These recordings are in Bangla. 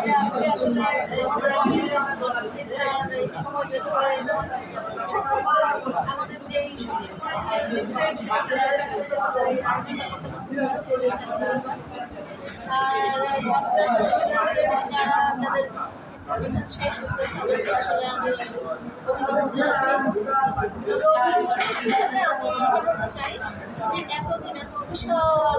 যে আজকে আসলে আমাদের সময় বের করে যে এই সবসময় যে আর যাদের শেষ হয়েছে আসলে আমি অভিনন্দন জানাচ্ছি তবে চাই যে এতদিন এত বিশাল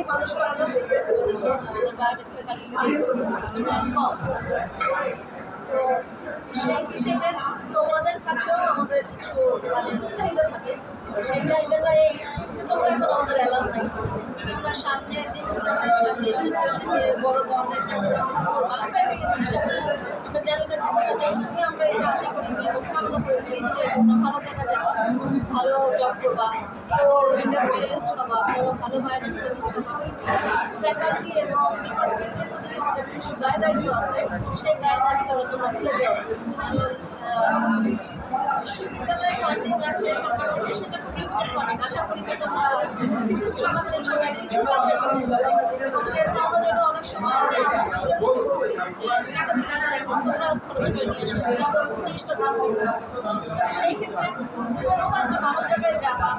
পিছিয়ে মানুষ করানো হয়েছে সেই হিসেবে তোমাদের কাছেও আমাদের কিছু মানে চাহিদা থাকে। সেই চাহিদাটা এই তোমরা এখন আমাদের অ্যালাউ নাই। তোমরা সামনে দিনগুলোতে সামনে অনেকে অনেকে বড় ধরনের চাকরি করবা আশা আমরা এটা আশা করি যে ভালো জায়গায় যাবা ভালো জব করবা কেউ ইন্ডাস্ট্রিয়ালিস্ট কেউ ভালো বায়োটেকনোলজিস্ট হবা। ফ্যাকাল্টি এবং ডিপার্টমেন্টের আমাদের কিছু দায় আছে, সেই দায় দায়িত্বটা তোমরা ভুলে ফান্ডিং আছে সরকার সেটা খুব লিমিটেড ফান্ডিং আশা করি যে তোমরা থিসিস চলাকালীন কিছু এরপর আমরা যেন অনেক সময় আমি আমার স্টুডেন্টকে বলছি যে টাকা দিচ্ছি এখন তোমরা সেই ক্ষেত্রে যাবা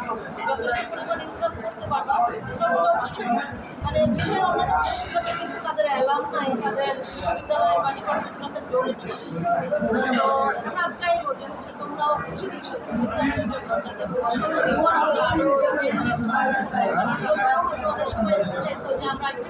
যথেষ্ট পরিমাণ ইনকাম করতে পারবা তখন অবশ্যই মানে বিশ্বের অন্যান্য দেশগুলোতে কিন্তু তাদের অ্যালাউ নাই তাদের বিশ্ববিদ্যালয় বা ডিপার্টমেন্টগুলোতে ডোনেট তো আমরা যে হচ্ছে তোমরাও কিছু কিছু রিসার্চের জন্য যাতে তোমরাও হয়তো অনেক সময় একটু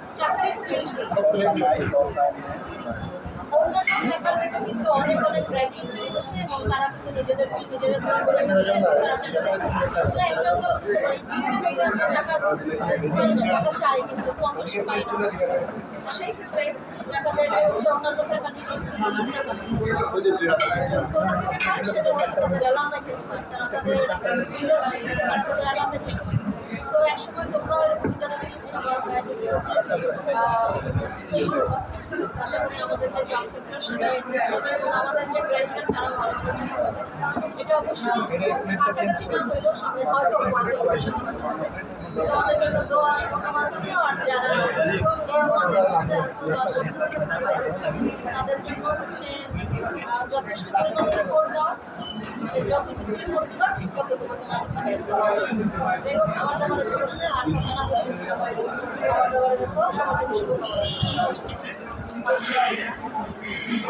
চাকরির ফিল্ড অন্যান্য কিন্তু অনেক অনেক গ্র্যাজুয়েট বেরিয়ে গেছে এবং তারা কিন্তু নিজেদের ফিল্ড নিজেদের তৈরি চাকরি কিন্তু স্পন্সরশিপ পাই না সেই দেখা যায় যে হচ্ছে অন্যান্য ফ্যাকাল্টিগুলো টাকা হচ্ছে তাদের ইন্ডাস্ট্রি তাদের অ্যালামনা থেকে পায় সো একসময় তোমরা আশা করি আমাদের যে জব সেটা ইনভেস্ট আমাদের যে গ্র্যাজুয়েট তারাও ভালো ভালো জব এটা অবশ্যই কাছাকাছি না হইলেও সামনে হবে হবে তোমাদের জন্য দোয়া শুভকামনা করব আর যারা এই তাদের জন্য হচ্ছে যথেষ্ট পরিমাণে এফোর্ট দাও মানে যতটুকু এফোর্ট দেওয়া ঠিক ততটুকু তোমার কাছে বের যাই হোক, খাবার দাবার এসে করছে আর কথা না বলে সবাই খাবার দাবারে ব্যস্ত। সবার জন্য শুভকামনা।